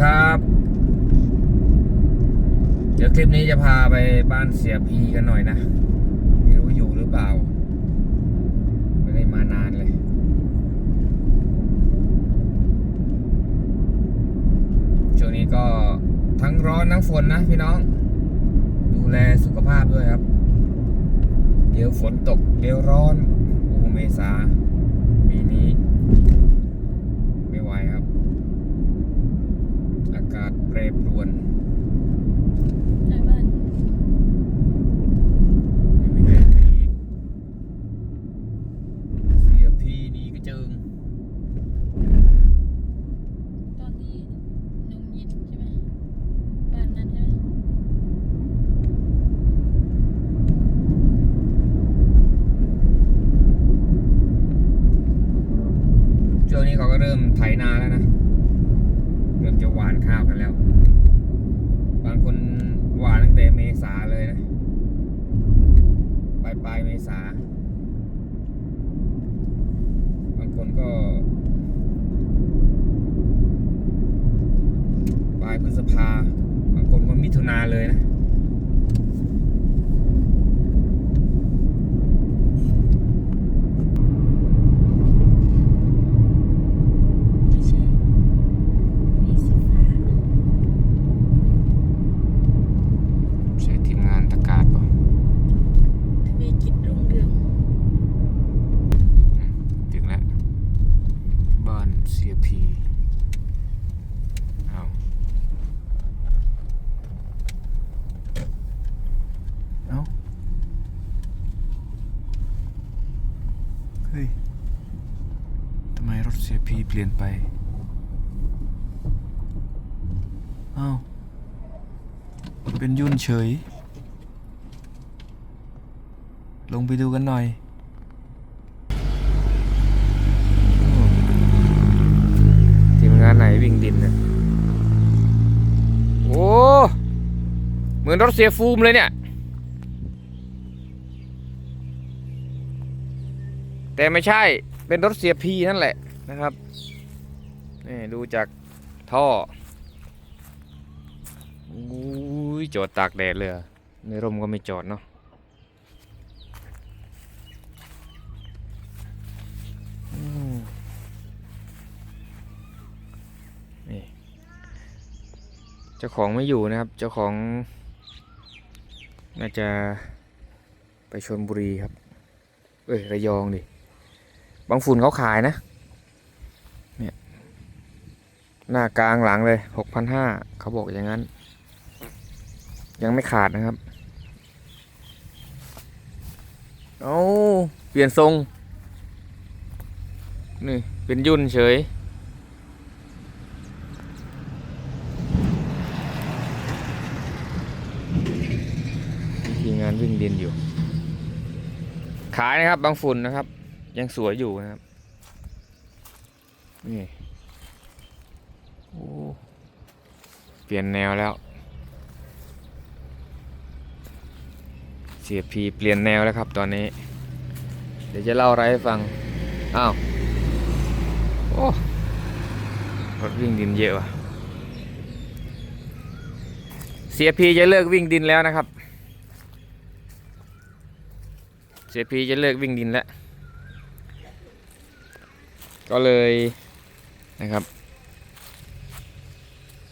ครับ เดี๋ยวคลิปนี้จะพาไปบ้านเสียพีกันหน่อยนะ ไม่รู้อยู่หรือเปล่า ไม่ได้มานานเลย ช่วงนี้ก็ทั้งร้อนทั้งฝนนะพี่น้อง ดูแลสุขภาพด้วยครับ เดี๋ยวฝนตก เดี๋ยวร้อน โอ้เมษาปีนี้ ไม่ไหวครับ อากาศ แปรปรวนในบ้าน ไม่ได้ปีเสียพีนี่ก็เจิง ตอนนี้นมเย็นใช่ไหมบ้านนั้นใช่ไหม ช่วงนี้เขาก็เริ่มไถนาแล้วนะ เริ่มจะหว่านข้าวกันแล้ว บางคนหว่านตั้งแต่เมษาเลยนะ ปลายปลายเมษา บางคนก็ ปลายพฤษภา บางคนก็มิถุนาเลยนะ ไม่ใช่มีสีฟ้า ใช้ทีมงานตะกาศป่ะ ทวีกิจรุ่งเรือง ถึงแล้ว บ้านเสียพีเอาเอาเฮ้ย ทำไมรถเสียพีเป ลี่ยนไปเอ้าเป็นยุ่นเฉย ลงไปดูกันหน่อยทีมงานไหนวิ่งดินเนี่ยโอ้เหมือนรถเสียฟูมเลยเนี่ย แต่ไม่ใช่เป็นรถเสียพีนั่นแหละ นะครับนี่ดูจากท่ออุ้ยจอดตากแดดเลยะในร่มก็ไม่จอดเนาะนี่เจ้าของไม่อยู่นะครับ เจ้าของน่าจะไปชนบุรีครับ เอ้ย ระยองดิ บางฝุ่นเขาขายนะ เนี่ย หน้ากลางหลังเลยหกพันห้าเขาบอกอย่างนั้น ยังไม่ขาดนะครับ เอาเปลี่ยนทรง นี่ เป็นยุ่นเฉย ทีงานวิ่งเดินอยู่ ขายนะครับบางฝุ่นนะครับ ยังสวยอยู่นะครับ นี่ เปลี่ยนแนวแล้ว เสียพีเปลี่ยนแนวแล้วครับตอนนี้ เดี๋ยวจะเล่าอะไรให้ฟัง อ้าว โอ้ รถวิ่งดินเยอะว่ะ เสียพีจะเลิกวิ่งดินแล้วนะครับ เสียพีจะเลิกวิ่งดินแล้ว ก็เลยนะครับ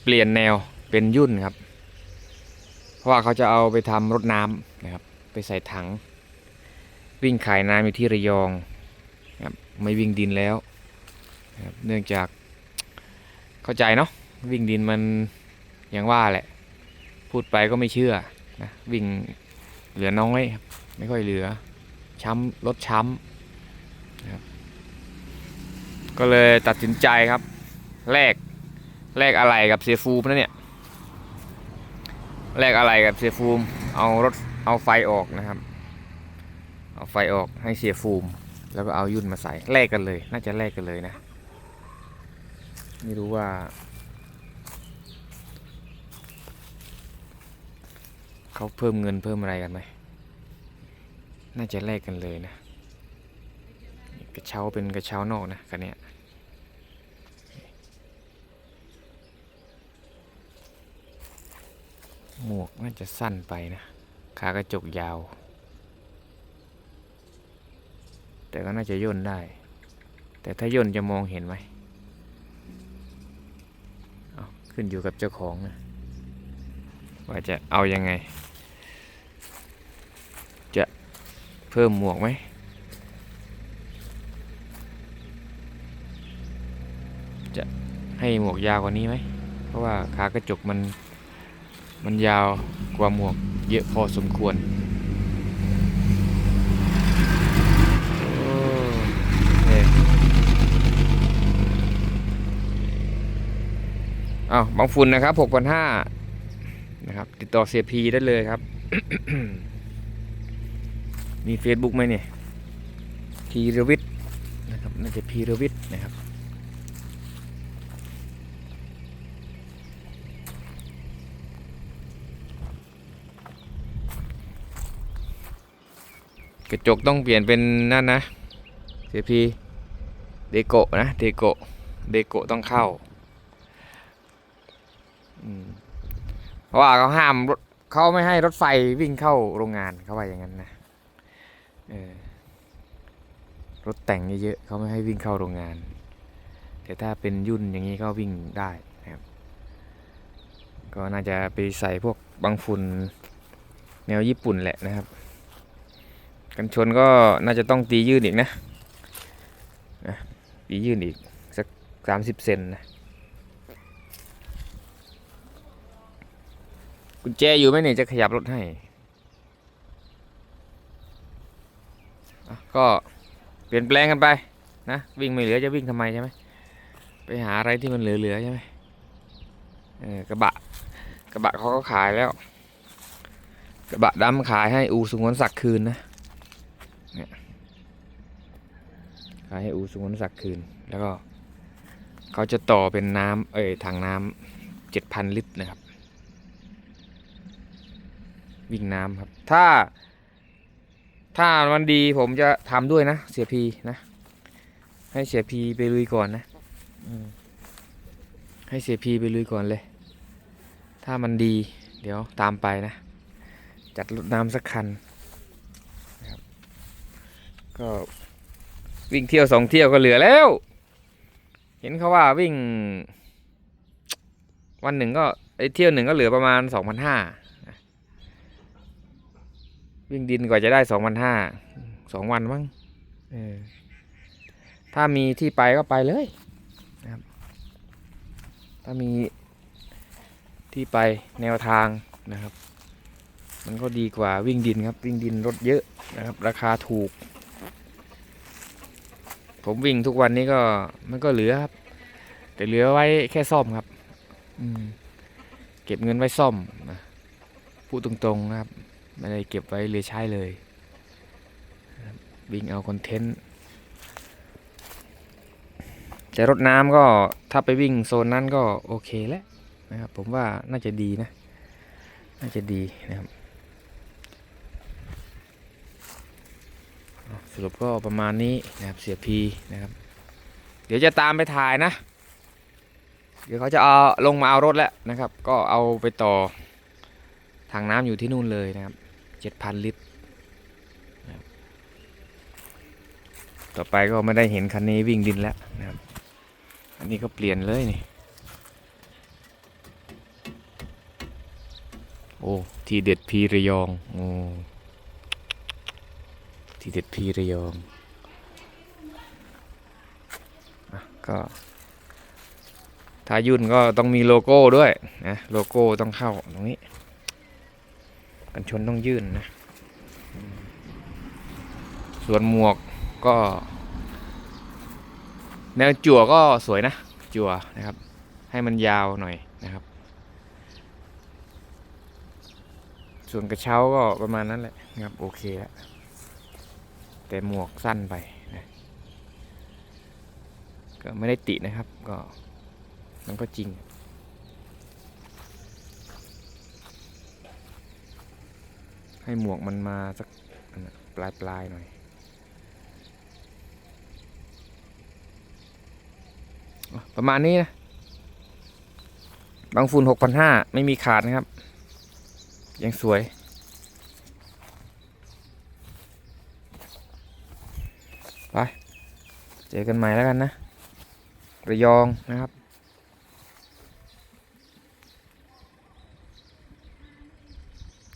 เปลี่ยนแนวเป็นยุ่นครับ เพราะว่าเขาจะเอาไปทำรถน้ำนะครับ ไปใส่ถัง วิ่งขายน้ำอยู่ที่ระยองนะครับไม่วิ่งดินแล้วนะครับเนื่องจากเข้าใจเนาะวิ่งดินมันอย่างว่าแหละ พูดไปก็ไม่เชื่อนะวิ่งเหลือน้อยครับไม่ค่อยเหลือ ช้ำรถช้ำนะครับก็เลยตัดสินใจครับแลก แลกอะไรกับเสียฟูมนะเนี่ยแลกอะไรกับเสียฟูม เอารถเอาไฟออกนะครับ เอาไฟออกให้เสียฟูม แล้วก็เอายุ่นมาใส่แลกกันเลย น่าจะแลกกันเลยนะ ไม่รู้ว่า เขาเพิ่มเงินเพิ่มอะไรกันไหมน่าจะแลกกันเลยนะ กระเช้าเป็นกระเช้านอกนะคันเนี้ย หมว กน่าจะสั้นไปนะ ขากระจกยาว แต่ก็น่าจะย่นได้ แต่ถ้าย่นจะมองเห็นไหมเอาขึ้นอยู่กับเจ้าของนะว่าจะเอายังไง จะเพิ่มหมวกไหมจะให้หมวกยาวกว่านี้ไหม เพราะว่าขากระจกมัน มันยาวกว่าหมวกเยอะพอสมควรโอ้เนี่ยอ้าวบางฝุ่นนะครับ6,500นะครับ ติดต่อเสียพีได้เลยครับ มี Facebook ไหมเนี่ยพีรวิทย์นะครับน่าจะพีรวิทย์นะครับ กระจกต้องเปลี่ยนเป็นนั่นนะเสียพีเดโกะนะเดโกะเดโกะต้องเข้าเพราะว่าเขาห้ามรถเขาไม่ให้รถไฟวิ่งเข้าโรงงานเขาว่าอย่างนั้นนะรถแต่งเยอะๆเขาไม่ให้วิ่งเข้าโรงงาน แต่ถ้าเป็นยุ่นอย่างนี้ก็วิ่งได้นะครับ ก็น่าจะไปใส่พวกบังฝุ่นแนวญี่ปุ่นแหละนะครับ กันชนก็น่าจะต้องตียื่นอีกนะตียื่นอีกสักสามสิบเซนนะกุญแจอยู่ไหมเนี่ยจะขยับรถให้ก็เปลี่ยนแปลงกันไปนะวิ่งไม่เหลือจะวิ่งทำไมใช่ไหมไปหาอะไรที่มันเหลือๆใช่ไหมเออกระบะกระบะเขาก็ขายแล้ว กระบะดำขายให้อูสุงวนศักดิ์คืนนะ ขายให้อูสุวรรณศักดิ์คืน แล้วก็เขาจะต่อเป็นน้ำเอ้ยถังน้ำเจ็ดพันลิตรนะครับ วิ่งน้ำครับ ถ้า ถ้ามันดีผมจะทำด้วยนะเสียพีนะ ให้เสียพีไปลุยก่อนนะให้เสียพีไปลุยก่อนเลย ถ้ามันดี เดี๋ยวตามไปนะ จัดรถน้ำสักคันนะครับก็ วิ่งเที่ยวสองเที่ยวก็เหลือแล้ว เห็นเขาว่าวิ่ง วันหนึ่งก็ไอเที่ยวหนึ่งก็เหลือประมาณสองพันห้าวิ่งดินกว่าจะได้สองพันห้าสองวันมั้งถ้ามีที่ไปก็ไปเลยนะครับ ถ้ามีที่ไปแนวทางนะครับ มันก็ดีกว่าวิ่งดินครับ วิ่งดินรถเยอะนะครับ ราคาถูก ผมวิ่งทุกวันนี้ก็มันก็เหลือครับ แต่เหลือไว้แค่ซ่อมครับเก็บเงินไว้ซ่อมนะพูดตรงๆนะครับไม่ได้เก็บไว้เลือใช้เลย วิ่งเอาคอนเทนต์แต่รถน้ำก็ถ้าไปวิ่งโซนนั้นก็โอเคแล้วนะครับผมว่าน่าจะดีนะ น่าจะดีนะครับ สรุปก็ประมาณนี้นะครับเสียพีนะครับ เดี๋ยวจะตามไปถ่ายนะ เดี๋ยวเขาจะเอาลงมาเอารถแล้วนะครับ ก็เอาไปต่อถังน้ำอยู่ที่นู่นเลยนะครับเจ็ดพันลิตร ต่อไปก็ไม่ได้เห็นคันนี้วิ่งดินแล้วนะครับ อันนี้ก็เปลี่ยนเลยนี่ โอ้ ทีเด็ดพีระยอง โอ้ ทีเด็ดพีระยองอก็ถ้ายุ่นก็ต้องมีโลโก้ด้วยนะโลโก้ต้องเข้าตรงนี้ กันชนต้องยื่นนะ ส่วนหมวกก็ แนวจั่วก็สวยนะ จั่วนะครับ ให้มันยาวหน่อยนะครับ ส่วนกระเช้าก็ประมาณนั้นแหละนะครับโอเคแล้ว แต่หมวกสั้นไปนะก็ไม่ได้ตินะครับก็มันก็จริง ให้หมวกมันมาสักปลายปลายหน่อยประมาณนี้นะ บางฝุ่น6,500ไม่มีขาดนะครับ ยังสวย ไป เจอกันใหม่แล้วกันนะ ระยองนะครับ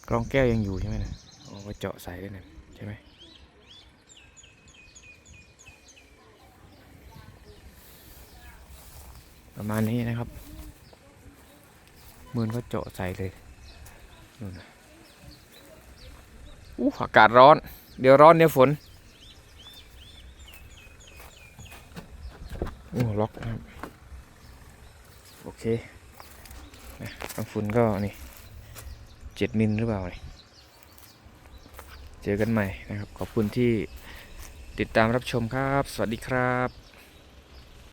กรองแก้วยังอยู่ใช่ไหมนะเอาไว้เจาะใส่ด้วยนะใช่ไหมประมาณนี้นะครับมือนก็เจาะใส่เลยดูนะอู้อากาศร้อน เดี๋ยวร้อนเดี๋ยวฝน โอ้ล็อกนะครับโอเคนะบางฝุ่นก็นี่เจ็ดมิลหรือเปล่านี่เจอกันใหม่นะครับ ขอบคุณที่ติดตามรับชมครับ สวัสดีครับ